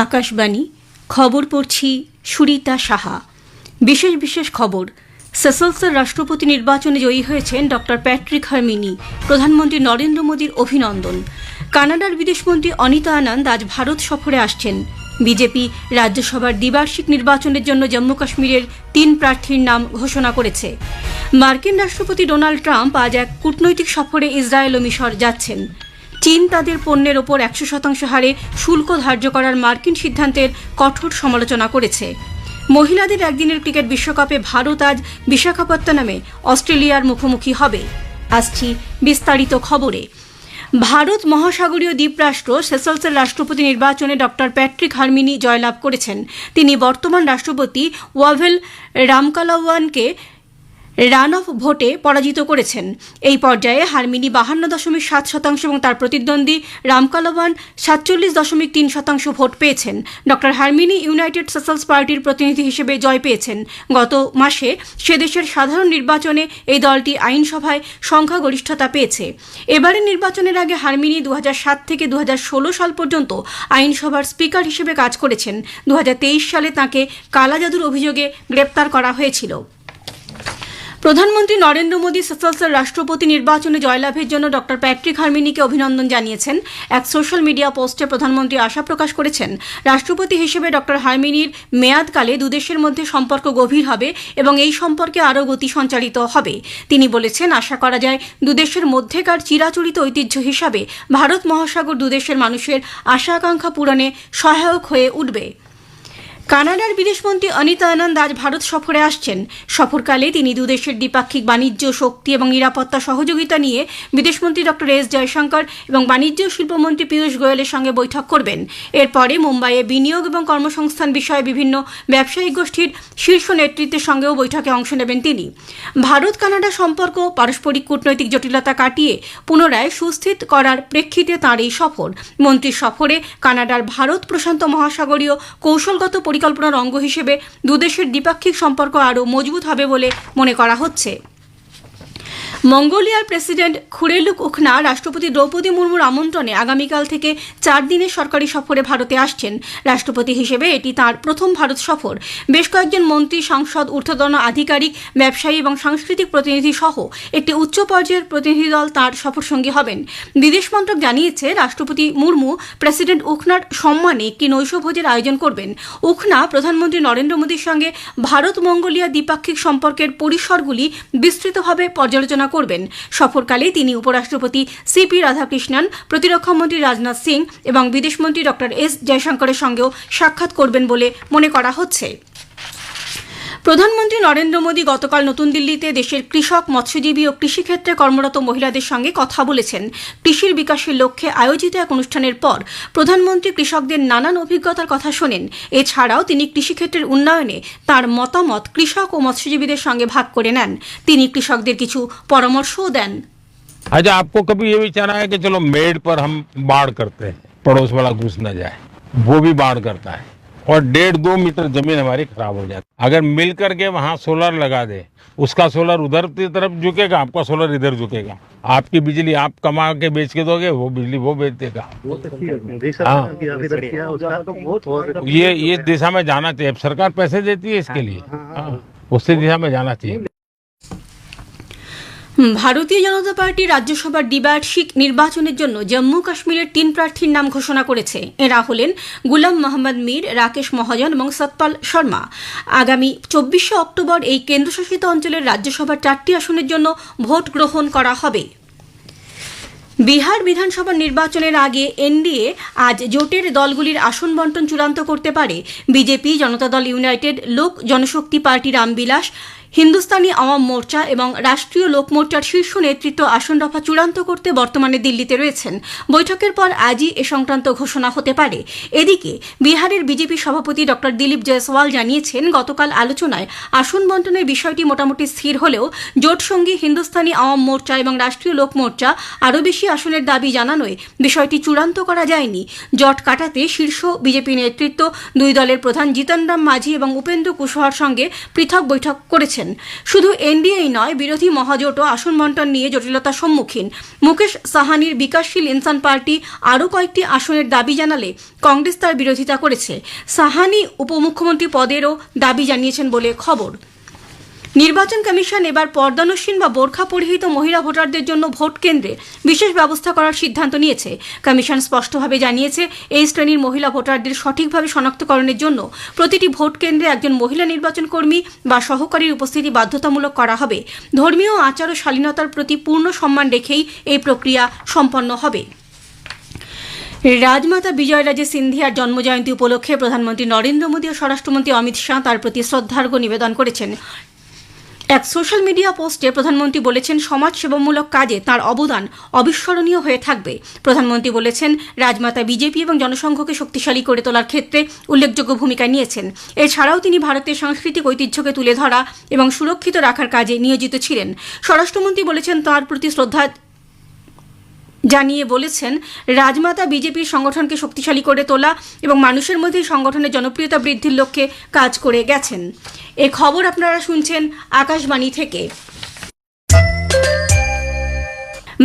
আকাশবাণী, খবর পড়ছি সুরিতা সাহা। বিশেষ বিশেষ খবর সেসেলসের রাষ্ট্রপতি নির্বাচনে জয়ী হয়েছেন ডক্টর প্যাট্রিক হারমিনি, প্রধানমন্ত্রী নরেন্দ্র মোদীর অভিনন্দন। কানাডার বিদেশমন্ত্রী অনিতা আনন্দ আজ ভারত সফরে আসছেন। বিজেপি রাজ্যসভার দ্বিবার্ষিক নির্বাচনের জন্য জম্মু কাশ্মীরের তিন প্রার্থীর নাম ঘোষণা করেছে। মার্কিন রাষ্ট্রপতি ডোনাল্ড ট্রাম্প আজ এক কূটনৈতিক সফরে ইসরায়েল ও মিশর যাচ্ছেন। চীন তাদের পণ্যের ওপর একশো শতাংশ হারে শুল্ক ধার্য করার মার্কিন সিদ্ধান্তের কঠোর সমালোচনা করেছে। মহিলাদের একদিনের ক্রিকেট বিশ্বকাপে ভারত আজ বিশাখাপত্তনমে অস্ট্রেলিয়ার মুখোমুখি হবে। আসছি বিস্তারিত খবরে। ভারত মহাসাগরীয় দ্বীপরাষ্ট্র সেসেলসের রাষ্ট্রপতি নির্বাচনে ডক্টর প্যাট্রিক হারমিনি জয়লাভ করেছেন। তিনি বর্তমান রাষ্ট্রপতি ওয়াভেল রামকালাওয়ানকে রান অফ ভোটে পরাজিত করেছেন। এই পর্যায়ে হারমিনি বাহান্ন দশমিক সাত শতাংশ এবং তার প্রতিদ্বন্দ্বী রামকালাওয়ান সাতচল্লিশ দশমিক তিন শতাংশ ভোট পেয়েছেন। ডক্টর হারমিনি ইউনাইটেড সোশ্যালস পার্টির প্রতিনিধি হিসেবে জয় পেয়েছেন। গত মাসে সে দেশের সাধারণ নির্বাচনে এই দলটি আইনসভায় সংখ্যাগরিষ্ঠতা পেয়েছে। এবারের নির্বাচনের আগে হারমিনি দু সাত থেকে দু হাজার ষোলো সাল পর্যন্ত আইনসভার স্পিকার হিসেবে কাজ করেছেন। দু হাজার তেইশ সালে তাকে কালাজাদুর অভিযোগে গ্রেপ্তার করা হয়েছিল। প্রধানমন্ত্রী নরেন্দ্র মোদী সেসেলসের রাষ্ট্রপতি নির্বাচনে জয়লাভের জন্য ডক্টর প্যাট্রিক হারমিনিকে অভিনন্দন জানিয়েছেন। এক সোশ্যাল মিডিয়া পোস্টে প্রধানমন্ত্রী আশা প্রকাশ করেছেন, রাষ্ট্রপতি হিসেবে ডক্টর হারমিনির মেয়াদকালে দুদেশের মধ্যে সম্পর্ক গভীর হবে এবং এই সম্পর্কে আরও গতি সঞ্চারিত হবে। তিনি বলেছেন, আশা করা যায় দুদেশের মধ্যেকার চিরাচরিত ঐতিহ্য হিসাবে ভারত মহাসাগর দুদেশের মানুষের আশা আকাঙ্ক্ষা পূরণে সহায়ক হয়ে উঠবে। কানাডার বিদেশমন্ত্রী অনিতা আনন্দ আজ ভারত সফরে আসছেন। সফরকালে তিনি দুদেশের দ্বিপাক্ষিক বাণিজ্য, শক্তি এবং নিরাপত্তা সহযোগিতা নিয়ে বিদেশমন্ত্রী ডক্টর এস জয়শঙ্কর এবং বাণিজ্য শিল্পমন্ত্রী পীয়ূষ গোয়েলের সঙ্গে বৈঠক করবেন। এরপরে মুম্বাইয়ে বিনিয়োগ এবং কর্মসংস্থান বিষয়ে বিভিন্ন ব্যবসায়িক গোষ্ঠীর শীর্ষ নেতৃত্বের সঙ্গেও বৈঠকে অংশ নেবেন তিনি। ভারত কানাডা সম্পর্ক পারস্পরিক কূটনৈতিক জটিলতা কাটিয়ে পুনরায় সুস্থিত করার প্রেক্ষিতে তাঁর এই সফর। মন্ত্রীর সফরে কানাডার ভারত প্রশান্ত মহাসাগরীয় কৌশলগত পরিকল্পনার অঙ্গ হিসেবে দুদেশের দ্বিপাক্ষিক সম্পর্ক আরও মজবুত হবে বলে মনে করা হচ্ছে। মঙ্গোলিয়ার প্রেসিডেন্ট খুরেলুক উখনা, রাষ্ট্রপতি দ্রৌপদী মুর্মুর আমন্ত্রণে আগামীকাল থেকে চার দিনের সরকারি সফরে ভারতে আসছেন। রাষ্ট্রপতি হিসেবে এটি তার প্রথম ভারত সফর। বেশ কয়েকজন মন্ত্রী, সংসদ, ঊর্ধ্বতন আধিকারিক, ব্যবসায়ী এবং সাংস্কৃতিক প্রতিনিধি সহ একটি উচ্চ পর্যায়ের প্রতিনিধি দল তাঁর সফরসঙ্গী হবেন। বিদেশ মন্ত্রক জানিয়েছে, রাষ্ট্রপতি মুর্মু প্রেসিডেন্ট উখনার সম্মানে একটি নৈশভোজের আয়োজন করবেন। উখনা, প্রধানমন্ত্রী নরেন্দ্র মোদীর সঙ্গে ভারত মঙ্গোলিয়া দ্বিপাক্ষিক সম্পর্কের পরিসরগুলি বিস্তৃতভাবে পর্যালোচনা করবেন। সফরকালে তিনি উপরাষ্ট্রপতি সিপি রাধাকৃষ্ণন প্রতিরক্ষামন্ত্রী রাজনাথ সিং এবং বিদেশমন্ত্রী ডক্টর এস জয়শঙ্করের সঙ্গেও সাক্ষাৎ করবেন বলে মনে করা হচ্ছে। প্রধানমন্ত্রী নরেন্দ্র মোদী গতকাল নতুন দিল্লিতে দেশের কৃষক মৎস্যজীবী ও কৃষিক্ষেত্রে কর্মরত মহিলাদের সঙ্গে কথা বলেছেন কৃষির বিকাশের লক্ষ্যে আয়োজিত এক অনুষ্ঠানের পর প্রধানমন্ত্রী কৃষকদের নানান অভিজ্ঞতার কথা শোনেন এছাড়াও তিনি কৃষিক্ষেত্রের উন্নয়নে তার মতামত কৃষক ও মৎস্যজীবীদের সঙ্গে ভাগ করে নেন তিনি কৃষকদের কিছু পরামর্শও দেন अच्छा आपको कभी ये विचार आया कि चलो मेड पर हम बाढ़ करते हैं पड़ोस वाला घुस न जाए वो भी बाढ़ करता है और डेढ़ दो मीटर ज़मीन हमारी खराब हो जाती। अगर मिल करके वहाँ सोलर लगा दे उसका सोलर उधर की तरफ़ झुकेगा आपका सोलर इधर झुकेगा। आपकी बिजली आप कमा के बेच के दोगे वो बिजली वो बेच देगा। बहुत अच्छी है। हाँ। तो बहुत ये ये दिशा में जाना चाहिए। सरकार पैसे देती है इसके लिए। हाँ उसी दिशा में जाना चाहिए। ভারতীয় জনতা পার্টি রাজ্যসভার দ্বিবার্ষিক নির্বাচনের জন্য জম্মু কাশ্মীরের তিন প্রার্থীর নাম ঘোষণা করেছে। এরা হলেন গুলাম মোহাম্মদ মীর, রাকেশ মহাজন এবং সতপাল শর্মা। আগামী চব্বিশে অক্টোবর এই কেন্দ্রশাসিত অঞ্চলের রাজ্যসভার চারটি আসনের জন্য ভোট গ্রহণ করা হবে। বিহার বিধানসভা নির্বাচনের আগে এনডিএ আজ জোটের দলগুলির আসন বন্টন চূড়ান্ত করতে পারে। বিজেপি, জনতা দল ইউনাইটেড, লোক জনশক্তি পার্টি রামবিলাস হিন্দুস্তানি আওয়াম মোর্চা এবং রাষ্ট্রীয় লোক মোর্চার শীর্ষ নেতৃত্ব আসন দফা চূড়ান্ত করতে বর্তমানে দিল্লিতে রয়েছেন। বৈঠকের পর আজই এ সংক্রান্ত ঘোষণা হতে পারে। এদিকে বিহারের বিজেপি সভাপতি ডক্টর দিলীপ জয়সওয়াল জানিয়েছেন, গতকাল আলোচনায় আসন বন্টনের বিষয়টি মোটামুটি স্থির হলেও জোটসঙ্গী হিন্দুস্তানি আওয়াম মোর্চা এবং রাষ্ট্রীয় লোক মোর্চা আরও বেশি আসনের দাবি জানানোয় বিষয়টি চূড়ান্ত করা যায়নি। জট কাটাতে শীর্ষ বিজেপি নেতৃত্ব দুই দলের প্রধান জিতন রাম মাঝি এবং উপেন্দ্র কুশওয়ার সঙ্গে পৃথক বৈঠক করেছেন। বলেছেন। শুধু এনডিএই নয়, বিরোধী মহাজোটও আসন বন্টন নিয়ে জটিলতার সম্মুখীন। মুকেশ সাহানির বিকাশশীল ইনসান পার্টি আরও কয়েকটি আসনের দাবি জানালে কংগ্রেস তার বিরোধিতা করেছে। সাহানি উপমুখ্যমন্ত্রী পদেরও দাবি জানিয়েছেন বলে খবর। নির্বাচন কমিশন এবার পর্দানসীন বা বোরখা পরিহিত মহিলা ভোটারদের জন্য ভোট কেন্দ্রে বিশেষ ব্যবস্থা করার সিদ্ধান্ত নিয়েছে। কমিশন স্পষ্টভাবে জানিয়েছে, এই শ্রেণির মহিলা ভোটারদের সঠিকভাবে শনাক্তকরণের জন্য প্রতিটি ভোট কেন্দ্রে একজন মহিলা নির্বাচন কর্মী বা সহকারীর উপস্থিতি বাধ্যতামূলক করা হবে। ধর্মীয় আচার ও শালীনতার প্রতি পূর্ণ সম্মান রেখেই এই প্রক্রিয়া সম্পন্ন হবে। রাজমাতা বিজয়রাজে সিন্ধিয়ার জন্মজয়ন্তী উপলক্ষে প্রধানমন্ত্রী নরেন্দ্র মোদী ও স্বরাষ্ট্রমন্ত্রী অমিত শাহ তার প্রতি শ্রদ্ধার্ঘ্য নিবেদন করেছেন। এক সোশ্যাল মিডিয়া পোস্টে প্রধানমন্ত্রী বলেছেন, সমাজসেবামূলক কাজে তার অবদান অবিস্মরণীয় হয়ে থাকবে। প্রধানমন্ত্রী বলেছেন, রাজমাতা বিজেপি এবং জনসংঘকে শক্তিশালী করে তোলার ক্ষেত্রে উল্লেখযোগ্য ভূমিকা নিয়েছেন। এছাড়াও তিনি ভারতের সাংস্কৃতিক ঐতিহ্যকে তুলে ধরা এবং সুরক্ষিত রাখার কাজে নিয়োজিত ছিলেন। স্বরাষ্ট্রমন্ত্রী বলেছেন, তার প্রতি শ্রদ্ধা জানিয়ে বলেছেন, রাজমাতা বিজেপির সংগঠনকে শক্তিশালী করে তোলা এবং মানুষের মধ্যে সংগঠনের জনপ্রিয়তা বৃদ্ধির লক্ষ্যে কাজ করে গেছেন। এ খবর আপনারা শুনছেন আকাশবাণী থেকে।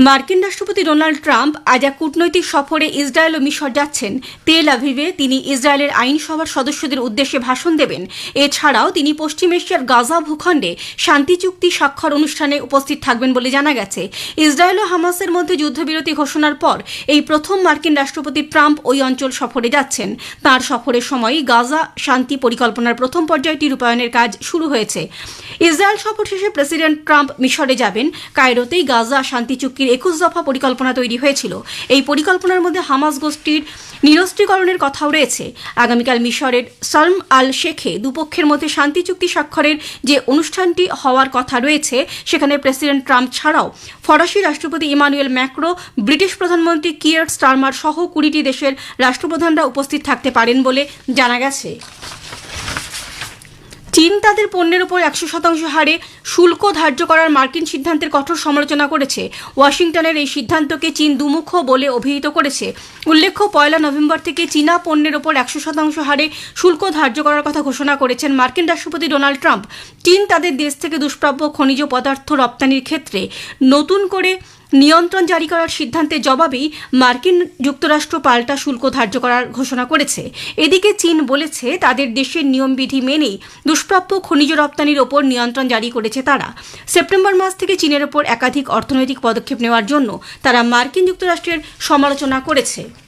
মার্কিন রাষ্ট্রপতি ডোনাল্ড ট্রাম্প আজ এক কূটনৈতিক সফরে ইসরায়েল ও মিশর যাচ্ছেন। তেল আভিভে তিনি ইসরায়েলের আইনসভার সদস্যদের উদ্দেশ্যে ভাষণ দেবেন। এছাড়াও তিনি পশ্চিম এশিয়ার গাজা ভূখণ্ডে শান্তি চুক্তি স্বাক্ষর অনুষ্ঠানে উপস্থিত থাকবেন বলে জানা গেছে। ইসরায়েল ও হামাসের মধ্যে যুদ্ধবিরতি ঘোষণার পর এই প্রথম মার্কিন রাষ্ট্রপতি ট্রাম্প ওই অঞ্চল সফরে যাচ্ছেন। তার সফরের সময় গাজা শান্তি পরিকল্পনার প্রথম পর্যায়টি রূপায়ণের কাজ শুরু হয়েছে। ইসরায়েল সফর শেষে প্রেসিডেন্ট ট্রাম্প মিশরে যাবেন। কায়রোতেই গাজা শান্তি চুক্তির একুশ দফা পরিকল্পনা তৈরি হয়েছিল। এই পরিকল্পনার মধ্যে হামাস গোষ্ঠীর নিরস্ত্রীকরণের কথাও রয়েছে। আগামীকাল মিশরের সালম আল শেখে দুপক্ষের মধ্যে শান্তি চুক্তি স্বাক্ষরের যে অনুষ্ঠানটি হওয়ার কথা রয়েছে, সেখানে প্রেসিডেন্ট ট্রাম্প ছাড়াও ফরাসি রাষ্ট্রপতি ইমানুয়েল ম্যাক্রো, ব্রিটিশ প্রধানমন্ত্রী কিয়ার স্টারমার সহ কুড়িটি দেশের রাষ্ট্রপ্রধানরা উপস্থিত থাকতে পারেন বলে জানা গেছে। চীন তাদের পণ্যের উপর একশো শতাংশ হারে শুল্ক ধার্য করার মার্কিন সিদ্ধান্তের কঠোর সমালোচনা করেছে। ওয়াশিংটনের এই সিদ্ধান্তকে চীন দুমুখ বলে অভিহিত করেছে। উল্লেখ্য, পয়লা নভেম্বর থেকে চীনা পণ্যের ওপর একশো শতাংশ হারে শুল্ক ধার্য করার কথা ঘোষণা করেছেন মার্কিন রাষ্ট্রপতি ডোনাল্ড ট্রাম্প। চীন তাদের দেশ থেকে দুষ্প্রাপ্য খনিজ পদার্থ রপ্তানির ক্ষেত্রে নতুন করে নিয়ন্ত্রণ জারি করার সিদ্ধান্তের জবাবেই মার্কিন যুক্তরাষ্ট্র পাল্টা শুল্ক ধার্য করার ঘোষণা করেছে। এদিকে চীন বলেছে তাদের দেশের নিয়মবিধি মেনেই দুষ্প্রাপ্য খনিজ রপ্তানির ওপর নিয়ন্ত্রণ জারি করেছে তারা। সেপ্টেম্বর মাস থেকে চীনের ওপর একাধিক অর্থনৈতিক পদক্ষেপ নেওয়ার জন্য তারা মার্কিন যুক্তরাষ্ট্রের সমালোচনা করেছে।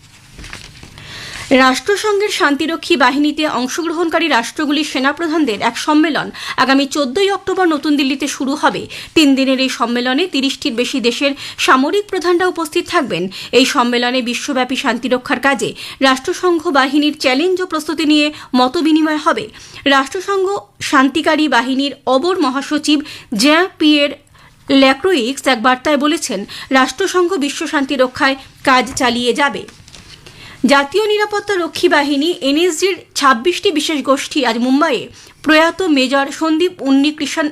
রাষ্ট্রসংঘের শান্তিরক্ষী বাহিনীতে অংশগ্রহণকারী রাষ্ট্রগুলির সেনাপ্রধানদের এক সম্মেলন আগামী চোদ্দই অক্টোবর নতুন দিল্লিতে শুরু হবে। তিন দিনের এই সম্মেলনে তিরিশটির বেশি দেশের সামরিক প্রধানরা উপস্থিত থাকবেন। এই সম্মেলনে বিশ্বব্যাপী শান্তিরক্ষার কাজে রাষ্ট্রসংঘ বাহিনীর চ্যালেঞ্জ ও প্রস্তুতি নিয়ে মতবিনিময় হবে। রাষ্ট্রসংঘ শান্তিকারী বাহিনীর অবর মহাসচিব জ্যাঁ পিয়ের ল্যাক্রোইক্স এক বার্তায় বলেছেন, রাষ্ট্রসংঘ বিশ্ব শান্তি রক্ষায় কাজ চালিয়ে যাবে। জাতীয় নিরাপত্তা রক্ষী বাহিনী এনএসজির ছাব্বিশটি বিশেষ গোষ্ঠী আজ মুম্বাইয়ে প্রয়াত মেজর সন্দীপ উন্নি কৃষ্ণ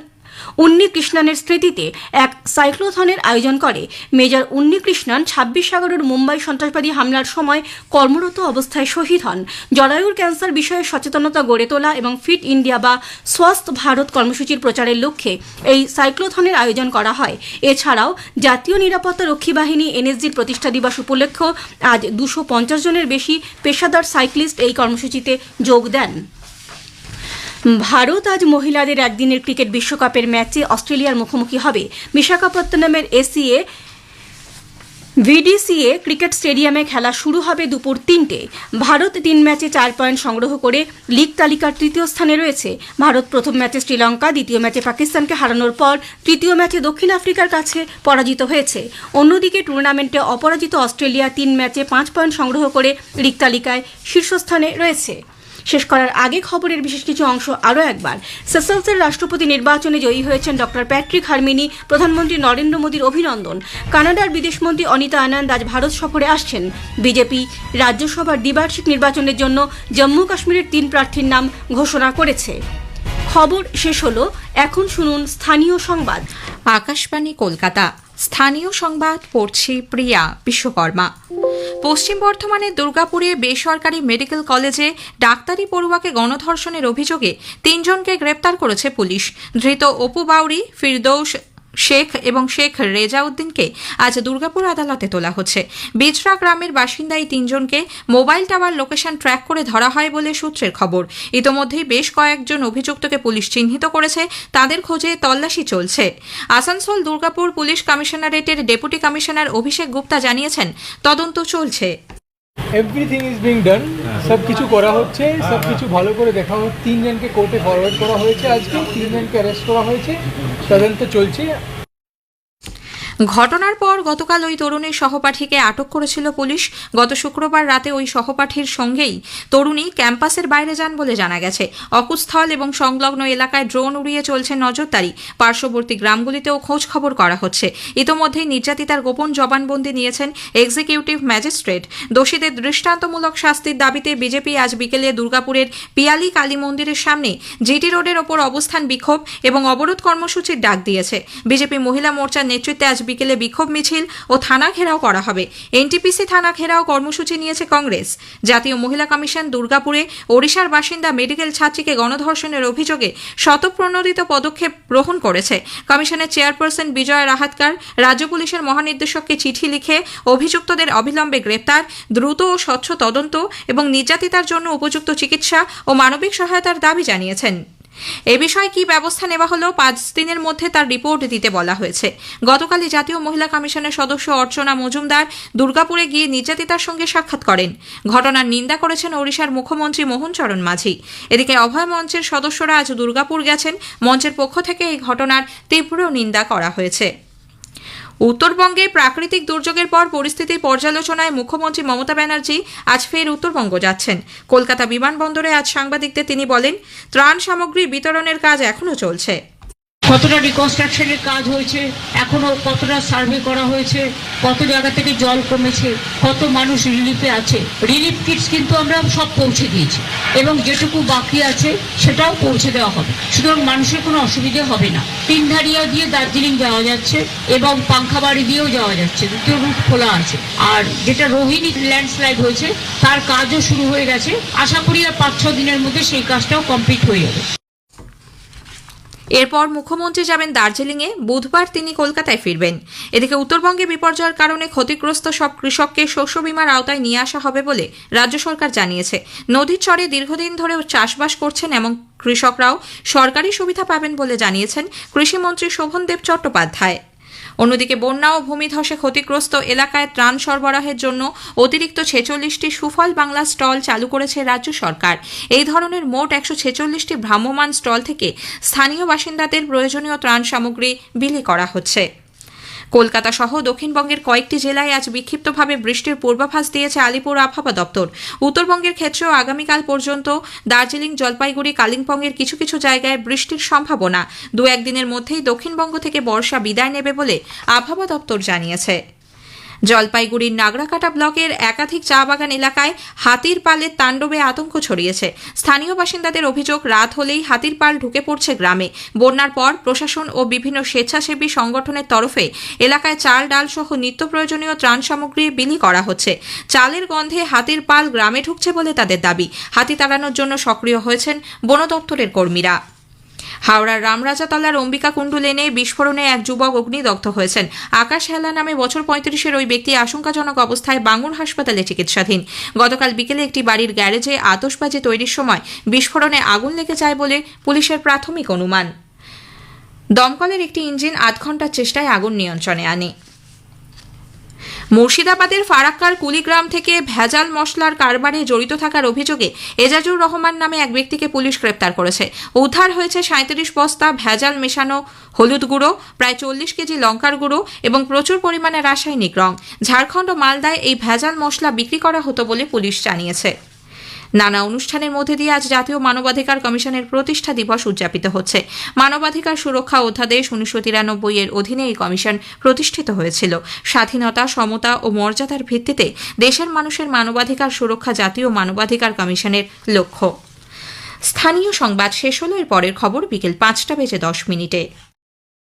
উন্নিকৃষ্ণনের স্মৃতিতে এক সাইক্লোথনের আয়োজন করে। মেজর উন্নিকৃষ্ণন ছাব্বিশ সাগরের মুম্বাই সন্ত্রাসবাদী হামলার সময় কর্মরত অবস্থায় শহীদ হন। জলায়ুর ক্যান্সার বিষয়ে সচেতনতা গড়ে তোলা এবং ফিট ইন্ডিয়া বা স্বস্থ ভারত কর্মসূচির প্রচারের লক্ষ্যে এই সাইক্লোথনের আয়োজন করা হয়। এছাড়াও জাতীয় নিরাপত্তা রক্ষী বাহিনী এনএসজির প্রতিষ্ঠা দিবস উপলক্ষ আজ দুশো জনের বেশি পেশাদার সাইক্লিস্ট এই কর্মসূচিতে যোগ দেন। ভারত আজ মহিলাদের একদিনের ক্রিকেট বিশ্বকাপের ম্যাচে অস্ট্রেলিয়ার মুখোমুখি হবে। বিশাখাপত্তনমের এসিএ, ভিডিসিএ ক্রিকেট স্টেডিয়ামে খেলা শুরু হবে দুপুর তিনটে। ভারত তিন ম্যাচে চার পয়েন্ট সংগ্রহ করে লিগ তালিকার তৃতীয় স্থানে রয়েছে। ভারত প্রথম ম্যাচে শ্রীলঙ্কা, দ্বিতীয় ম্যাচে পাকিস্তানকে হারানোর পর তৃতীয় ম্যাচে দক্ষিণ আফ্রিকার কাছে পরাজিত হয়েছে। অন্যদিকে টুর্নামেন্টে অপরাজিত অস্ট্রেলিয়া তিন ম্যাচে পাঁচ পয়েন্ট সংগ্রহ করে লিগ তালিকায় শীর্ষস্থানে রয়েছে। শেষ করার আগে খবরের বিশেষ কিছু অংশ আরও একবার। সেসেলসের রাষ্ট্রপতি নির্বাচনে জয়ী হয়েছেন ডক্টর প্যাট্রিক হারমিনি, প্রধানমন্ত্রী নরেন্দ্র মোদীর অভিনন্দন। কানাডার বিদেশমন্ত্রী অনিতা আনন্দ আজ ভারত সফরে আসছেন। বিজেপি রাজ্যসভার দ্বিবার্ষিক নির্বাচনের জন্য জম্মু কাশ্মীরের তিন প্রার্থীর নাম ঘোষণা করেছে। খবর শেষ হলো, এখন শুনুন স্থানীয় সংবাদ। আকাশবাণী কলকাতা। স্থানীয় সংবাদ, পড়ছি প্রিয়া বিশ্বকর্মা। পশ্চিম বর্ধমানের দুর্গাপুরে বেসরকারি মেডিকেল কলেজে ডাক্তারি পড়ুয়াকে গণধর্ষণের অভিযোগে তিনজনকে গ্রেপ্তার করেছে পুলিশ। ধৃত অপু বাউরি ফিরদৌস শেখ এবং শেখ রেজাউদ্দিনকে আজ দুর্গাপুর আদালতে তোলা হচ্ছে। বিজরা গ্রামের বাসিন্দা এই তিনজনকে মোবাইল টাওয়ার লোকেশন ট্র্যাক করে ধরা হয় বলে সূত্রের খবর। ইতোমধ্যেই বেশ কয়েকজন অভিযুক্তকে পুলিশ চিহ্নিত করেছে। তাদের খোঁজে তল্লাশি চলছে। আসানসোল দুর্গাপুর পুলিশ কমিশনারেটের ডেপুটি কমিশনার অভিষেক গুপ্তা জানিয়েছেন, তদন্ত চলছে। এভরিথিং ইজ বিং ডান সব কিছু করা হচ্ছে সব কিছু ভালো করে দেখা হচ্ছে তিনজনকে কোর্টে ফরওয়ার্ড করা হয়েছে আজকে তিনজনকে অ্যারেস্ট করা হয়েছে। তদন্ত চলছে। ঘটনার পর গতকাল ওই তরুণীর সহপাঠীকে আটক করেছিল পুলিশ। গত শুক্রবার রাতে ওই সহপাঠীর সঙ্গেই তরুণী ক্যাম্পাসের বাইরে যান বলে জানা গেছে। অকুস্থল এবং সংলগ্ন এলাকায় ড্রোন উড়িয়ে চলছে নজরদারি। পার্শ্ববর্তী গ্রামগুলিতেও খোঁজ খবর করা হচ্ছে। ইতোমধ্যেই নির্যাতিতার গোপন জবানবন্দি নিয়েছেন এক্সিকিউটিভ ম্যাজিস্ট্রেট। দোষীদের দৃষ্টান্তমূলক শাস্তির দাবিতে বিজেপি আজ বিকেলে দুর্গাপুরের পিয়ালি কালী মন্দিরের সামনে জিটি রোডের ওপর অবস্থান বিক্ষোভ এবং অবরোধ কর্মসূচির ডাক দিয়েছে। বিজেপি মহিলা মোর্চার নেতৃত্বে আজ বিকেলে বিক্ষোভ মিছিল ও থানা ঘেরাও করা হবে। এনটিপিসি থানা ঘেরাও কর্মসূচি নিয়েছে কংগ্রেস। জাতীয় মহিলা কমিশন দুর্গাপুরে ওড়িশার বাসিন্দা মেডিকেল ছাত্রীকে গণধর্ষণের অভিযোগে শতপ্রণোদিত পদক্ষেপ গ্রহণ করেছে। কমিশনের চেয়ারপারসন বিজয় রাহাতকার রাজ্য পুলিশের মহানির্দেশককে চিঠি লিখে অভিযুক্তদের অবিলম্বে গ্রেপ্তার, দ্রুত ও স্বচ্ছ তদন্ত এবং নির্যাতিতার জন্য উপযুক্ত চিকিৎসা ও মানবিক সহায়তার দাবি জানিয়েছেন। এ বিষয়ে কি ব্যবস্থা নেওয়া হলেও পাঁচ দিনের মধ্যে তার রিপোর্ট দিতে বলা হয়েছে। গতকালই জাতীয় মহিলা কমিশনের সদস্য অর্চনা মজুমদার দুর্গাপুরে গিয়ে নির্যাতিতার সঙ্গে সাক্ষাৎ করেন। ঘটনার নিন্দা করেছেন ওড়িশার মুখ্যমন্ত্রী মোহন চরণ মাঝি। এদিকে অভয় মঞ্চের সদস্যরা আজ দুর্গাপুর গেছেন। মঞ্চের পক্ষ থেকে এই ঘটনার তীব্র নিন্দা করা হয়েছে। উত্তরবঙ্গে প্রাকৃতিক দুর্যোগের পর পরিস্থিতির পর্যালোচনায় মুখ্যমন্ত্রী মমতা ব্যানার্জি আজ ফের উত্তরবঙ্গ যাচ্ছেন। কলকাতা বিমানবন্দরে আজ সাংবাদিকদের তিনি বলেন, ত্রাণ সামগ্রী বিতরণের কাজ এখনও চলছে। কতটা রিকনস্ট্রাকশনের কাজ হয়েছে, এখনও কতটা সার্ভে করা হয়েছে, কত জায়গা থেকে জল কমেছে, কত মানুষ রিলিফে আছে। রিলিফ কিটস কিন্তু আমরা সব পৌঁছে দিয়েছি এবং যেটুকু বাকি আছে সেটাও পৌঁছে দেওয়া হবে। সুতরাং মানুষের কোনো অসুবিধে হবে না। তিনধারিয়া দিয়ে দার্জিলিং যাওয়া যাচ্ছে এবং পাংখাবাড়ি দিয়েও যাওয়া যাচ্ছে, দ্বিতীয় রুট খোলা আছে। আর যেটা রোহিণী ল্যান্ডস্লাইড হয়েছে, তার কাজও শুরু হয়ে গেছে। আশা করি আর পাঁচ ছ দিনের মধ্যে সেই কাজটাও কমপ্লিট হয়ে যাবে। এরপর মুখ্যমন্ত্রী যাবেন দার্জিলিংয়ে, বুধবার তিনি কলকাতায় ফিরবেন। এদিকে উত্তরবঙ্গে বিপর্যয়ের কারণে ক্ষতিগ্রস্ত সব কৃষককে শস্য বিমার আওতায় নিয়ে আসা হবে বলে রাজ্য সরকার জানিয়েছে। নদীর চরে দীর্ঘদিন ধরে চাষবাস করছেন এমন কৃষকরাও সরকারি সুবিধা পাবেন বলে জানিয়েছেন কৃষিমন্ত্রী শোভনদেব চট্টোপাধ্যায়। অন্যদিকে বন্যা ও ভূমিধসে ক্ষতিগ্রস্ত এলাকায় ত্রাণ সরবরাহের জন্য অতিরিক্ত ছেচল্লিশটি সুফল বাংলা স্টল চালু করেছে রাজ্য সরকার। এই ধরনের মোট একশো ছেচল্লিশটি ভ্রাম্যমান স্টল থেকে স্থানীয় বাসিন্দাদের প্রয়োজনীয় ত্রাণ সামগ্রী বিলি করা হচ্ছে। কলকাতা সহ দক্ষিণবঙ্গের কয়েকটি জেলায় আজ বিক্ষিপ্তভাবে বৃষ্টির পূর্বাভাস দিয়েছে আলিপুর আবহাওয়া দপ্তর। উত্তরবঙ্গের ক্ষেত্রেও আগামীকাল পর্যন্ত দার্জিলিং, জলপাইগুড়ি, কালিম্পংয়ের কিছু কিছু জায়গায় বৃষ্টির সম্ভাবনা। দু একদিনের মধ্যেই দক্ষিণবঙ্গ থেকে বর্ষা বিদায় নেবে বলে আবহাওয়া দপ্তর জানিয়েছে। জলপাইগুড়ির নাগরাকাটা ব্লকের একাধিক চা বাগান এলাকায় হাতির পালের তাণ্ডবে আতঙ্ক ছড়িয়েছে। স্থানীয় বাসিন্দাদের অভিযোগ, রাত হলেই হাতির পাল ঢুকে পড়ছে গ্রামে। বন্যার পর প্রশাসন ও বিভিন্ন স্বেচ্ছাসেবী সংগঠনের তরফে এলাকায় চাল, ডাল সহ নিত্য প্রয়োজনীয় ত্রাণ সামগ্রী বিলি করা হচ্ছে। চালের গন্ধে হাতির পাল গ্রামে ঢুকছে বলে তাদের দাবি। হাতি তাড়ানোর জন্য সক্রিয় হয়েছেন বন দপ্তরের কর্মীরা। হাওড়ার রামরাজাতলার অম্বিকা কুণ্ডু লেনে বিস্ফোরণে এক যুবক অগ্নিদগ্ধ হয়েছেন। আকাশ হেলা নামে বছর পঁয়ত্রিশের ওই ব্যক্তি আশঙ্কাজনক অবস্থায় বাঙ্গুর হাসপাতালে চিকিৎসাধীন। গতকাল বিকেলে একটি বাড়ির গ্যারেজে আতসবাজি তৈরির সময় বিস্ফোরণে আগুন লেগে যায় বলে পুলিশের প্রাথমিক অনুমান। দমকলের একটি ইঞ্জিন আধ ঘণ্টার চেষ্টায় আগুন নিয়ন্ত্রণে আনে। মুর্শিদাবাদের ফারাক্কার কুলিগ্রাম থেকে ভেজাল মশলার কারবারে জড়িত থাকার অভিযোগে এজাজুর রহমান নামে এক ব্যক্তিকে পুলিশ গ্রেপ্তার করেছে। উদ্ধার হয়েছে সাঁত্রিশ বস্তা ভেজাল মেশানো হলুদ গুঁড়ো, প্রায় চল্লিশ কেজি লঙ্কার গুঁড়ো এবং প্রচুর পরিমাণে রাসায়নিক রং। ঝাড়খণ্ড ও মালদায় এই ভেজাল মশলা বিক্রি করা হতো বলে পুলিশ জানিয়েছে। নানা অনুষ্ঠানের মধ্যে দিয়ে আজ জাতীয় মানবাধিকার কমিশনের প্রতিষ্ঠা দিবস উদযাপিত হচ্ছে। মানবাধিকার সুরক্ষা অধ্যাদেশ উনিশশো তিরানব্বই এর অধীনে এই কমিশন প্রতিষ্ঠিত হয়েছিল। স্বাধীনতা, সমতা ও মর্যাদার ভিত্তিতে দেশের মানুষের মানবাধিকার সুরক্ষা জাতীয় মানবাধিকার কমিশনের লক্ষ্য। স্থানীয় সংবাদ শেষ হলো এর পরের খবর বিকেল পাঁচটা বেজে দশ মিনিটে।